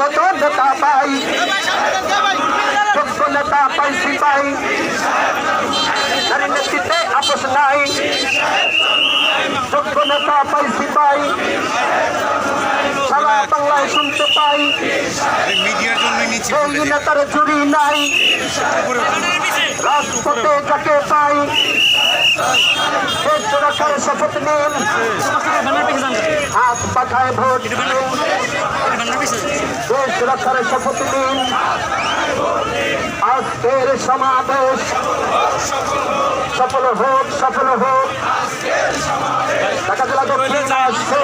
মতো নেতা পাই যোগ্য নেতা পাই নারী নেতৃত্বে আপোষ নাই। যোগ্য নেতা পাই সারা বাংলায় শুনতে পাই। মিডিয়ার জন্য নিচ্ছি এই নেতার শপথ দিন দেশ রক্ষার শপথ নিন। আজকের সমাবেশ সফল হোক সফল হোক। ঢাকা জেলা দক্ষিণ আসছে।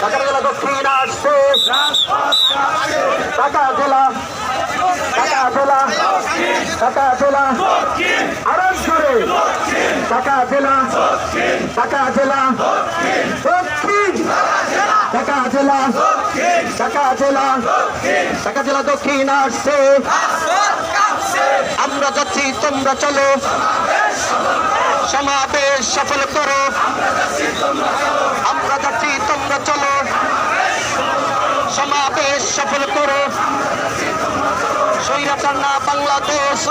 ঢাকা জেলা দক্ষিণ জেলা, ঢাকা জেলা ঢাকা জেলা। ঢাকা জেলা। ঢাকা জেলা। দক্ষিণ। ঢাকা জেলা। ঢাকা জেলা। ঢাকা জেলা দক্ষিণ আসছে। আমরা যাচ্ছি, তোমরা চলো। সমাবেশ সফল করো। আমরা যাচ্ছি, তোমরা চলো। সমাবেশ সফল করো। স্বৈরাচার না, বাংলাদেশ।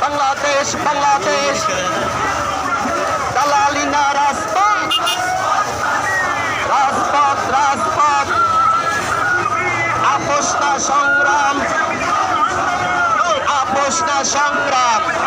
বাংলাদেশ বাংলাদেশ। দালালি না, রাজপথ। রাজপথ রাজপথ। আপোষ না, সংগ্রাম। আপোষ না, সংগ্রাম।